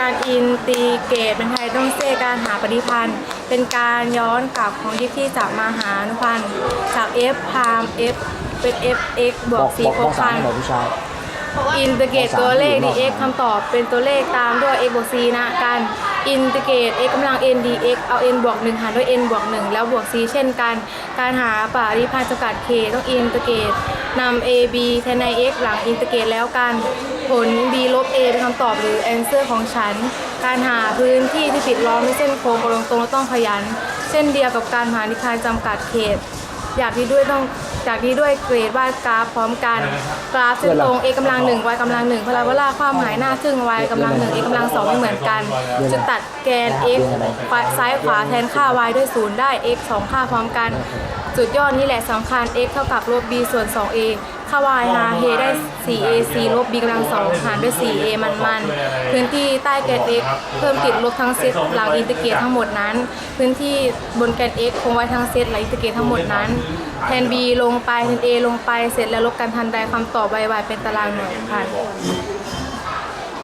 การอินตีเกตเป็นไทยต้องเซการหาปฏิพันธ์ เป็นการย้อนกลับของยิปที่จะมาหาอนุพันธ์จาก f พาม f เป็น f x บวก c บอกโคบอกสาพัมนธ์บอกผู้ชายอินทิเกรตบอกสามตัวเลขอยู่นอก dx คำตอบเป็นตัวเลขตามด้วย x บวก c นะ การอินทิเกรต x กำลัง n dx เอา n บวก1หารด้วย n บวก1แล้วบวก c เช่นกัน การหาปริพันธ์จำกัด k ต้องอินทิเกรตนำ a b แทนใน x หลังอินทิเกรตแล้วกันผล b ลบ a เป็นคำตอบหรือ answer ของฉัน การหาพื้นที่ที่ปิดล้อมด้วยเส้นโค้งกับตรงตรงๆต้องขยัน เช่นเดียวกับการหานิพานธ์จำกัดเขต อยากที่ด้วยต้องอยากที่ด้วยเกรดวาดกราฟพร้อมกัน กราฟเส้นตรง x กำลังหนึ่ง y กำลังหนึ่งพาราโบลาความหมายหน้าซึ่ง y กำลังหนึ่ง x กำลังสองไม่เหมือนกัน จะตัดแกน x ซ้ายขวาแทนค่า y ด้วยศูนย์ได้ x สองค่าพร้อมกัน จุดยอดนี่แหละสำคัญ x เท่ากับลบ b ส่วน 2a ค่า y หา a ได้ 4ac ลบ b กำลังสองหารด้วย 4a มันมันๆพื้นที่ใต้แกน x เพิ่มติดลบทั้งเซตหลังอินทิเกรตทั้งหมดนั้น พื้นที่บนแกน x คงไว้ทั้งเซตหลังอินทิเกรตทั้งหมดนั้น แทน b ลงไปแทน a ลงไปเสร็จแล้วลบกันทันใดคำตอบ y y เป็นตารางหน่วยพัน